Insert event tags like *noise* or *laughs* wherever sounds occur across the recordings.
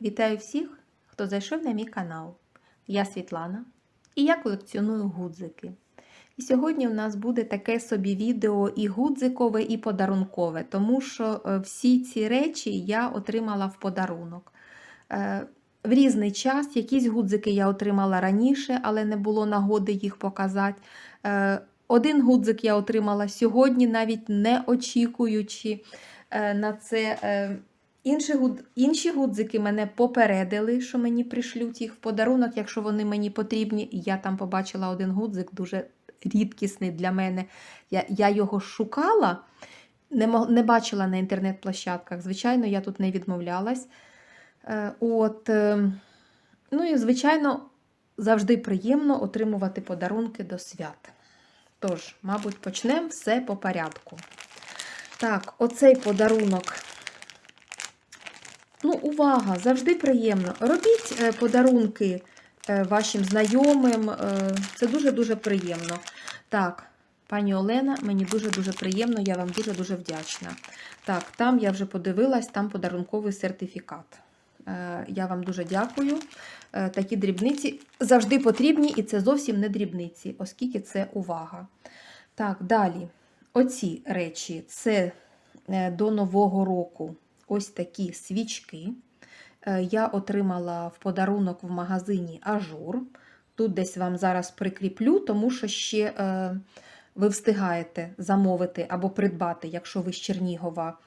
Вітаю всіх, хто зайшов на мій канал. Я Світлана і я колекціоную гудзики. І сьогодні у нас буде таке собі відео і гудзикове, і подарункове, тому що е, всі ці речі я отримала в подарунок. Е, В різний час якісь гудзики я отримала раніше, але не було нагоди їх показати. Е, Один гудзик я отримала сьогодні, навіть не очікуючи на це. Інші, гуд... Інші гудзики мене попередили, що мені пришлють їх в подарунок, якщо вони мені потрібні. Я там побачила один гудзик, дуже рідкісний для мене. Я, я його шукала, не, мог... не бачила на інтернет-площадках. Звичайно, я тут не відмовлялась. Е, От, е, ну і, звичайно, завжди приємно отримувати подарунки до свят. Тож, мабуть, почнемо все по порядку. Так, оцей подарунок. Ну, увага! Завжди приємно. Робіть е, подарунки е, вашим знайомим. е, Це дуже-дуже приємно. Так, пані Олена, мені дуже-дуже приємно, я вам дуже-дуже вдячна. Так, там я вже подивилась, там подарунковий сертифікат. Я вам дуже дякую. Такі дрібниці завжди потрібні, і це зовсім не дрібниці, оскільки це увага. Так, далі. Оці речі це до Нового року ось такі свічки. Е, Я отримала в подарунок в магазині Ажур. Тут десь вам зараз прикріплю, тому що ще е, ви встигаєте замовити або придбати, якщо ви з Чернігова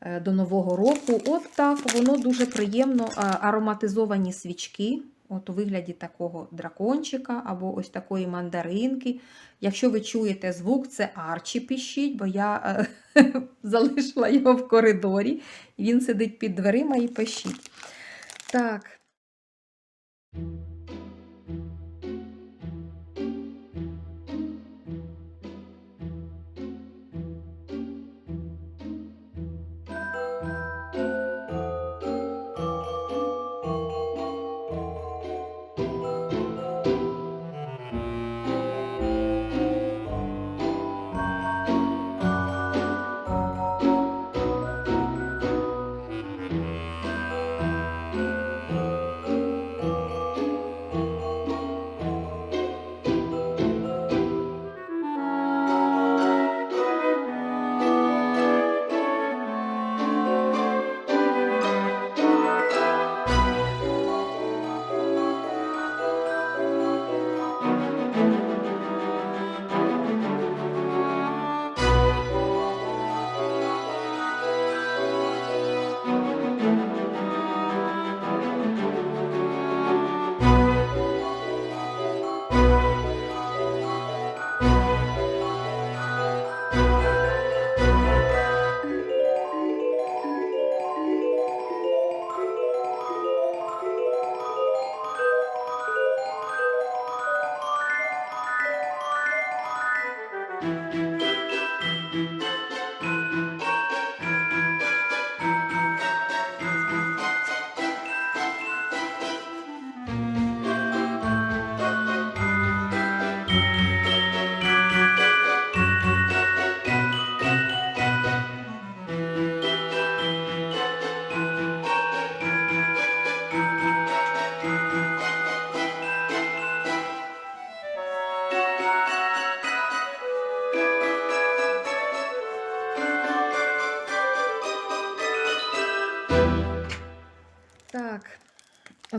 е, до Нового року. От так, воно дуже приємно. Ароматизовані свічки. От у вигляді такого дракончика або ось такої мандаринки. Якщо ви чуєте звук, це Арчі піщить, бо я е, *laughs* залишила його в коридорі. Він сидить під дверима і пищить. Так.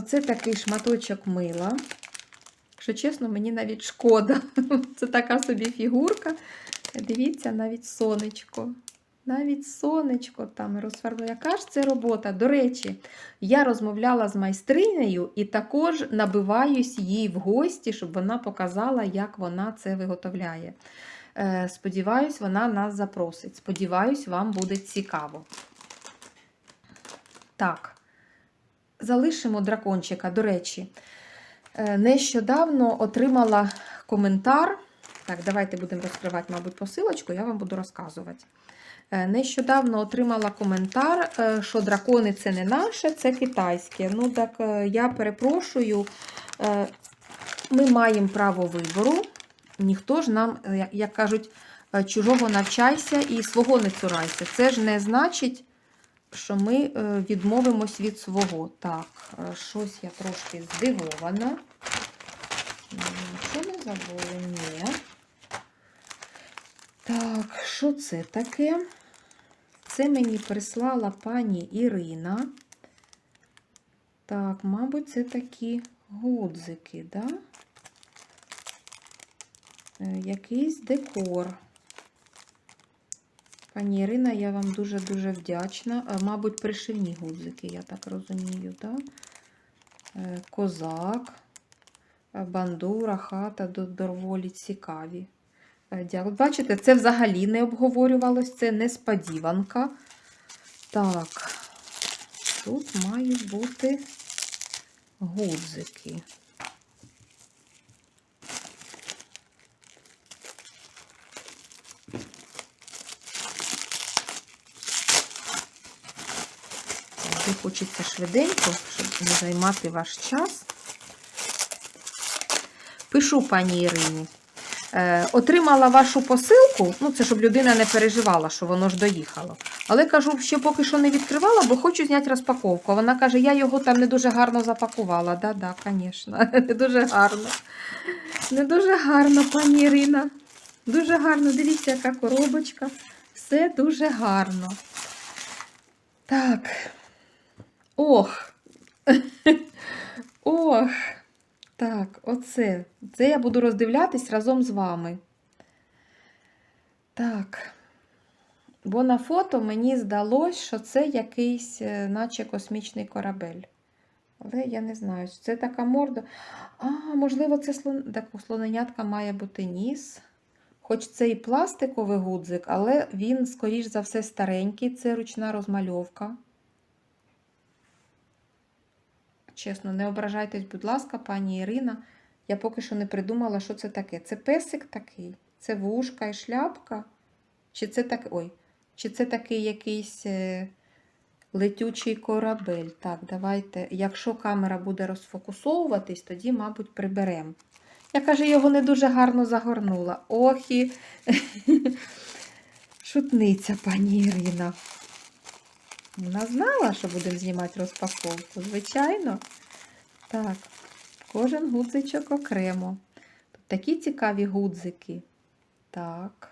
Оце такий шматочок мила. Якщо чесно, мені навіть шкода. *laughs* Це така собі фігурка. Дивіться, навіть сонечко. Навіть сонечко там розфарбовано. Яка ж це робота? До речі, я розмовляла з майстринею і також набиваюсь їй в гості, щоб вона показала, як вона це виготовляє. Е, Сподіваюсь, вона нас запросить. Сподіваюсь, вам буде цікаво. Так залишимо дракончика. До речі, е, нещодавно отримала коментар. Так, давайте будемо розкривати, мабуть, посилочку, я вам буду розказувати. Е, Нещодавно отримала коментар, е, що дракони це не наше, це китайське. Ну, так, я перепрошую, ми маємо право вибору. Ніхто ж нам, як- кажуть, чужого навчайся і свого не цурайся. Це ж не значить, що ми е, відмовимось від свого. Так, е, щось я трошки здивована. Нічого не забули? Ні. Так, що це таке? Це мені прислала пані Ірина. Так, мабуть, це такі гудзики, да? Е, Якийсь декор. Пані Ірина, я вам дуже-дуже вдячна. Е, Мабуть, пришивні гудзики, я так розумію, да? Е, Козак, е, бандура, хата до- доволі цікаві. Дякую. Бачите, це взагалі не обговорювалось, це несподіванка. Так, тут мають бути гудзики. Дуже хочеться швиденько, щоб не займати ваш час. Пишу пані Ірині. Е, отримала вашу посилку, ну це щоб людина не переживала, що воно ж доїхало. Але кажу, що поки що не відкривала, бо хочу зняти розпаковку. Вона каже, я його там не дуже гарно запакувала. Да-да, звісно, *laughs* не дуже гарно. Не дуже гарно, пані Ірина. Дуже гарно. Дивіться, яка коробочка. Все дуже гарно. Так. Ох. *laughs* Ох. Так, оце. Це я буду роздивлятись разом з вами. Так. Бо на фото мені здалось, що це якийсь, е, наче космічний корабель. Але я не знаю, це така морда. А, можливо, це слон... так, у слоненятка має бути ніс. Хоч це і пластиковий гудзик, але він, скоріш за все, старенький. Це ручна розмальовка. Чесно, не ображайтесь, будь ласка, пані Ірина. Я поки що не придумала, що це таке. Це песик такий? Це вушка і шляпка? Чи це так... Ой, чи це такий якийсь е, летючий корабель? Так, давайте. Якщо камера буде розфокусовуватись, тоді, мабуть, приберемо. Я каже, його не дуже гарно загорнула. Ох і *laughs* шутниця, пані Ірина. Вона знала, що будемо знімати розпаковку, звичайно. Так, кожен гудзичок окремо. Тут такі цікаві гудзики. Так.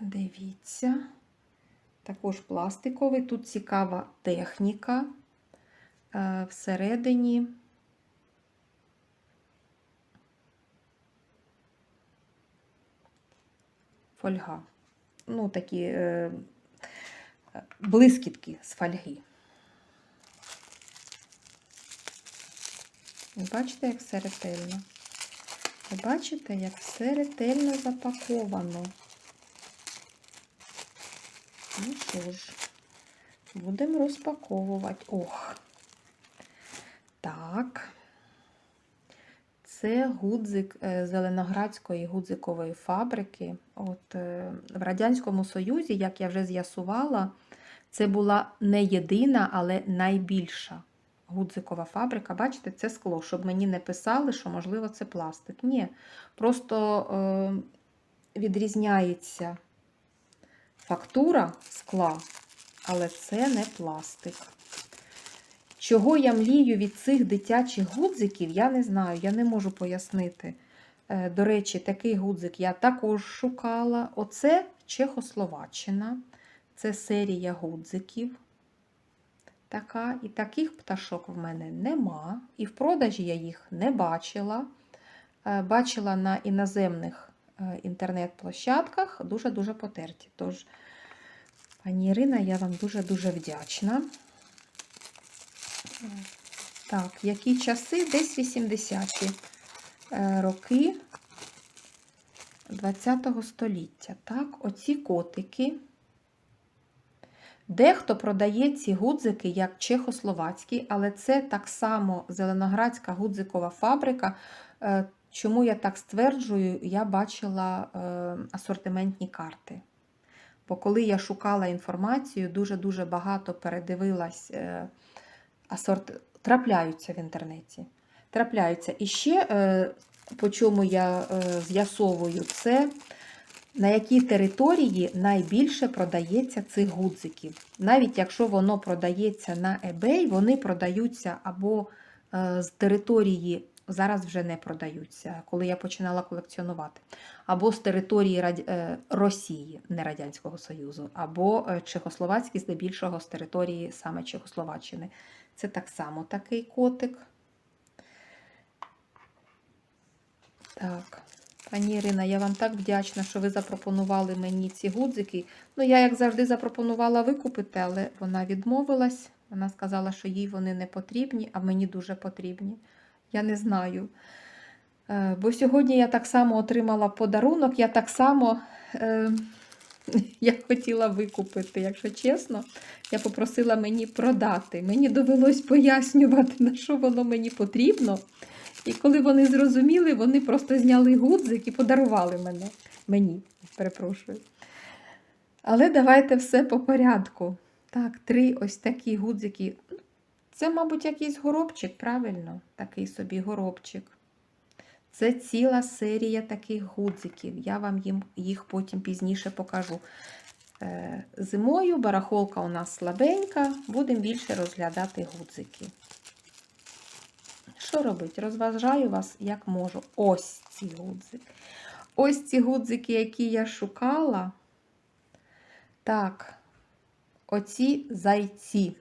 Дивіться. Також пластиковий. Тут цікава техніка. Е, Всередині. Фольга ну, такі е, блискітки з фольги. Ви бачите, як все ретельно? Ви бачите, як все ретельно запаковано. Ну що ж, будемо розпаковувати. Ох. Так. Це гудзик е, Зеленоградської гудзикової фабрики. От е, В Радянському Союзі, як я вже з'ясувала, це була не єдина, але найбільша гудзикова фабрика. Бачите, це скло, щоб мені не писали, що, можливо, це пластик. Ні, просто е, відрізняється фактура скла, але це не пластик. Чого я млію від цих дитячих гудзиків, я не знаю, я не можу пояснити. Е, До речі, такий гудзик я також шукала. Оце Чехословаччина. Це серія гудзиків. Така. І таких пташок в мене нема. І в продажі я їх не бачила. Е, Бачила на іноземних е, інтернет-площадках дуже-дуже потерті. Тож, пані Ірина, я вам дуже-дуже вдячна. Так, які часи? Десь 80-ті е, роки ХХ століття. Так, оці котики. Дехто продає ці гудзики як чехословацькі, але це так само Зеленоградська гудзикова фабрика. Е, Чому я так стверджую, я бачила е, асортиментні карти. Бо коли я шукала інформацію, дуже-дуже багато передивилась. Асорт... трапляються в інтернеті. Трапляються. І ще, е, по чому я е, з'ясовую, це на якій території найбільше продається цих гудзиків. Навіть якщо воно продається на eBay, вони продаються або е, з території, зараз вже не продаються, коли я починала колекціонувати, або з території Раді- Росії, не Радянського Союзу, або Чехословацькі, здебільшого з території саме Чехословаччини. Це так само такий котик. Так. Пані Ірина, я вам так вдячна, що ви запропонували мені ці гудзики. Ну, я, як завжди, запропонувала викупити, але вона відмовилась. Вона сказала, що їй вони не потрібні, а мені дуже потрібні. Я не знаю. Е, Бо сьогодні я так само отримала подарунок, я так само е, *laughs* я хотіла викупити, якщо чесно, я попросила мені продати. Мені довелось пояснювати, на що воно мені потрібно. І коли вони зрозуміли, вони просто зняли гудзик і подарували мене. Мені, перепрошую. Але давайте все по порядку. Так, три ось такі гудзики. Це, мабуть, якийсь горобчик, правильно? Такий собі горобчик. Це ціла серія таких гудзиків. Я вам їм, їх потім пізніше покажу. Е, Зимою барахолка у нас слабенька, будемо більше розглядати гудзики. Що робити? Розважаю вас, як можу. Ось ці гудзики. Ось ці гудзики, які я шукала. Так, оці зайці.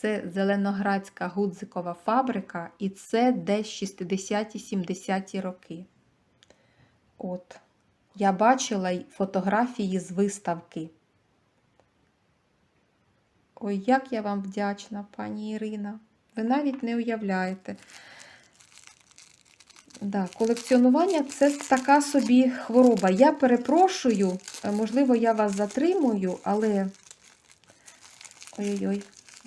Це Зеленоградська гудзикова фабрика, і це десь 60-70 роки. От. Я бачила й фотографії з виставки. Ой, як я вам вдячна, пані Ірина. Ви навіть не уявляєте. Да, колекціонування це така собі хвороба. Я перепрошую, можливо, я вас затримую, але. Ой-ой-ой,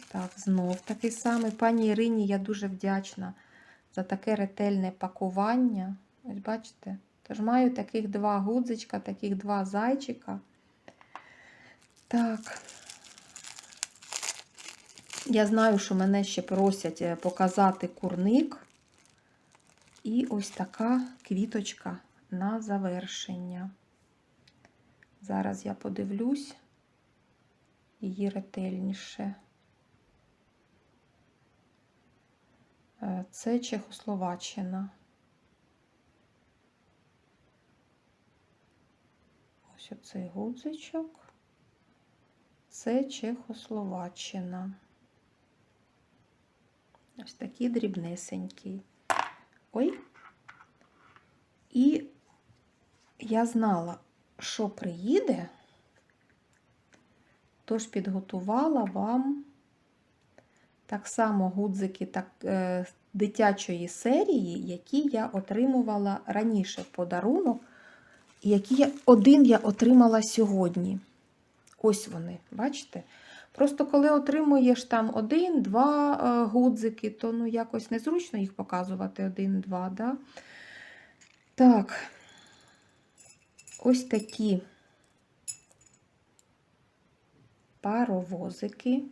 так, знов такий самий. Пані Ірині, я дуже вдячна за таке ретельне пакування. Ось бачите? Тож маю таких два гудзичка, таких два зайчика. Так. Я знаю, що мене ще просять е, показати курник. І ось така квіточка на завершення. Зараз я подивлюсь її ретельніше. Це Чехословаччина. Ось оцей гудзичок. Це Чехословаччина. Ось такий дрібнесенький. Ой. І я знала, що приїде, тож підготувала вам так само гудзики так, е, дитячої серії, які я отримувала раніше в подарунок, які я, один я отримала сьогодні. Ось вони, бачите? Просто коли отримуєш там один-два е, гудзики, то ну якось незручно їх показувати один-два. Да? Так, ось такі паровозики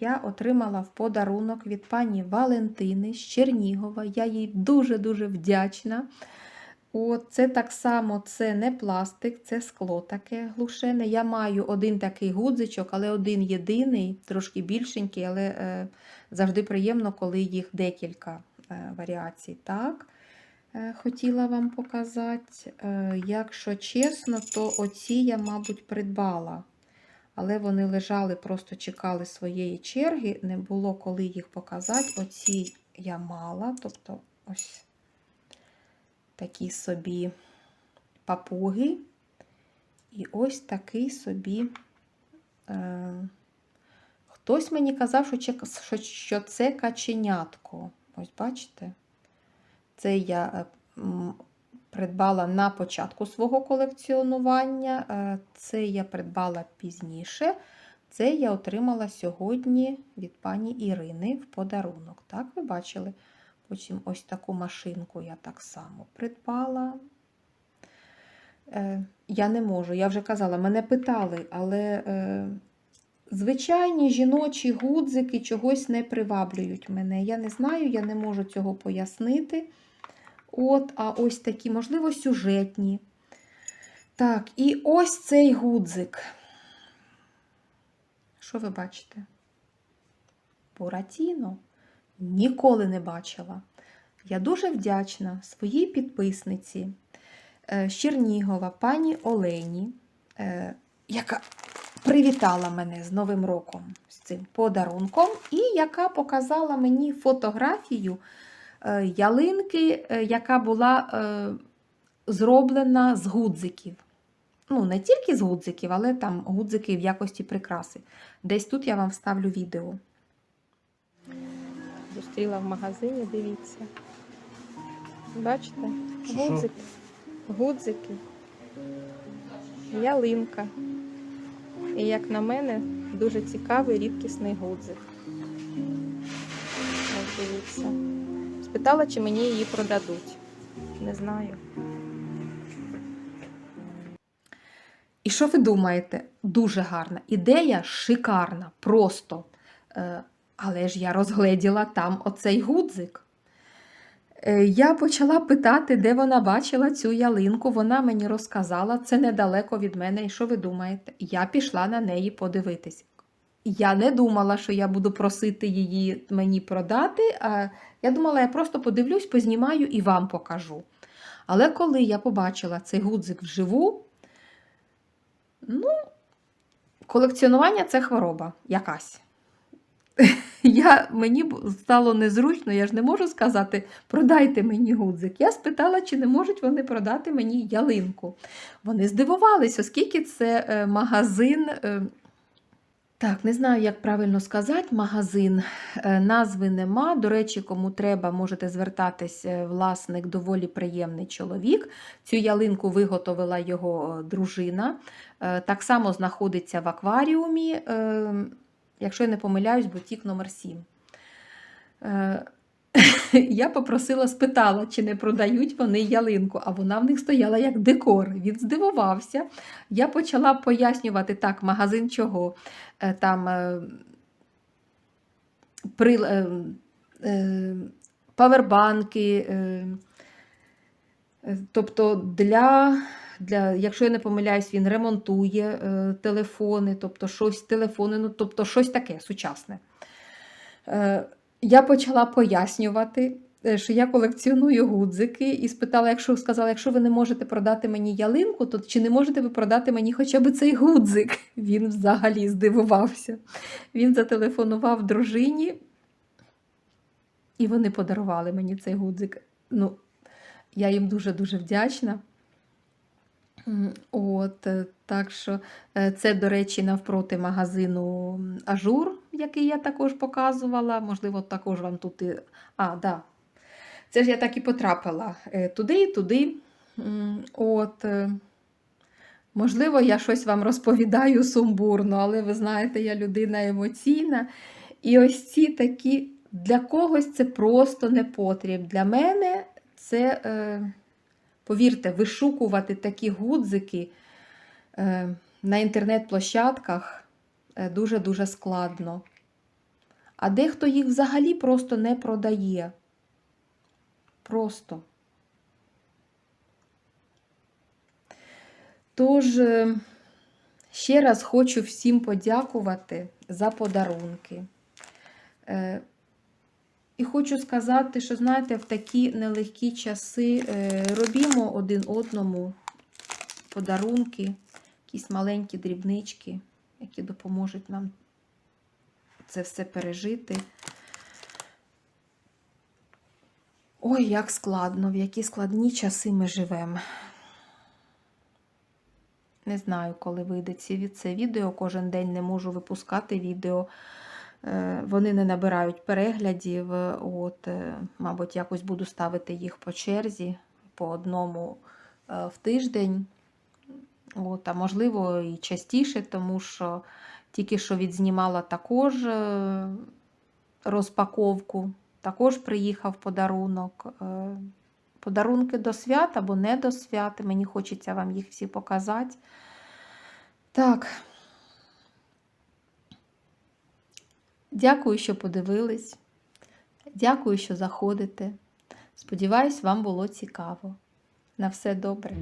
я отримала в подарунок від пані Валентини з Чернігова. Я їй дуже-дуже вдячна. От, Це так само це не пластик, це скло таке глушене. Я маю один такий гудзичок, але один єдиний, трошки більшенький, але е, завжди приємно, коли їх декілька е, варіацій. Так, е, хотіла вам показати. Е, якщо чесно, то оці я, мабуть, придбала. Але вони лежали, просто чекали своєї черги, не було коли їх показати. Оці я мала, тобто ось такі собі папуги. І ось такий собі. Е, Хтось мені казав, що, це каченятко. Ось бачите? Це я придбала на початку свого колекціонування. Е, Це я придбала пізніше. Це я отримала сьогодні від пані Ірини в подарунок. Так, ви бачили? Потім ось таку машинку я так само придбала. Е, я не можу, я вже казала, мене питали, але е, звичайні жіночі гудзики чогось не приваблюють мене. Я не знаю, я не можу цього пояснити. От, а ось такі, можливо, сюжетні. Так, і ось цей гудзик. Що ви бачите? Буратіно. Ніколи не бачила. Я дуже вдячна своїй підписниці е, з Чернігова, пані Олені, е, яка привітала мене з Новим роком з цим подарунком, і яка показала мені фотографію ялинки, е, яка була е, зроблена з гудзиків. Ну, не тільки з гудзиків, але там гудзики в якості прикраси. Десь тут я вам вставлю відео. Зустріла в магазині, дивіться. Бачите? Гудзики. Гудзики. Ялинка. І як на мене, дуже цікавий рідкісний гудзик. Ось дивіться. Спитала, чи мені її продадуть. Не знаю. І що ви думаєте? Дуже гарна. Ідея шикарна, просто. Е, Але ж я розгледіла там оцей гудзик. Е, Я почала питати, де вона бачила цю ялинку. Вона мені розказала, це недалеко від мене. І що ви думаєте? Я пішла на неї подивитись. Я не думала, що я буду просити її мені продати. А я думала, я просто подивлюсь, познімаю і вам покажу. Але коли я побачила цей гудзик вживу, ну, колекціонування це хвороба якась. *laughs* Я, мені стало незручно, я ж не можу сказати, продайте мені гудзик. Я спитала, чи не можуть вони продати мені ялинку. Вони здивувались, оскільки це е, магазин. Так, не знаю, як правильно сказати, магазин. Е, Назви нема. До речі, кому треба, можете звертатись. е, Власник доволі приємний чоловік. Цю ялинку виготовила його е, дружина. Так само знаходиться в акваріумі. якщо я не помиляюсь, бутік номер 7. *laughs* Я попросила, спитала, чи не продають вони ялинку, а вона в них стояла як декор. Він здивувався. Я почала пояснювати, так, магазин чого. Е, Там е, при, е, е, павербанки. Е, е, тобто для для, якщо я не помиляюсь, він ремонтує е, телефони, тобто щось телефони, ну, тобто щось таке сучасне. Е, я почала пояснювати, е, що я колекціоную гудзики, і спитала, якщо сказала, якщо ви не можете продати мені ялинку, то чи не можете ви продати мені хоча б цей гудзик? *laughs* Він взагалі здивувався. Він зателефонував дружині, і вони подарували мені цей гудзик. Ну, я їм дуже-дуже вдячна. От, е, так що е, це, до речі, навпроти магазину Ажур, який я також показувала. Можливо, також вам тут. І... А, да. Це ж я так і потрапила е, туди і туди. От, е, можливо, я щось вам розповідаю сумбурно, але ви знаєте, я людина емоційна. І ось ці такі для когось це просто непотріб. Для мене це. Е, Повірте, вишукувати такі гудзики на інтернет-площадках дуже-дуже складно. А дехто їх взагалі просто не продає. Просто. Тож, е, ще раз хочу всім подякувати за подарунки. Е, і хочу сказати, що, знаєте, в такі нелегкі часи е, робімо один одному подарунки, якісь маленькі дрібнички, які допоможуть нам це все пережити. Ой, як складно, в які складні часи ми живемо. Не знаю, коли вийде це відео. Кожен день не можу випускати відео. Е, Вони не набирають переглядів. От, е, мабуть, якось буду ставити їх по черзі по одному е, в тиждень. От, а можливо, і частіше, тому що тільки що відзнімала також е, розпаковку, також приїхав подарунок. Е, Подарунки до свят або не до свят. Мені хочеться вам їх всі показати. Так. Дякую, що подивились. Дякую, що заходите. Сподіваюсь, вам було цікаво. На все добре.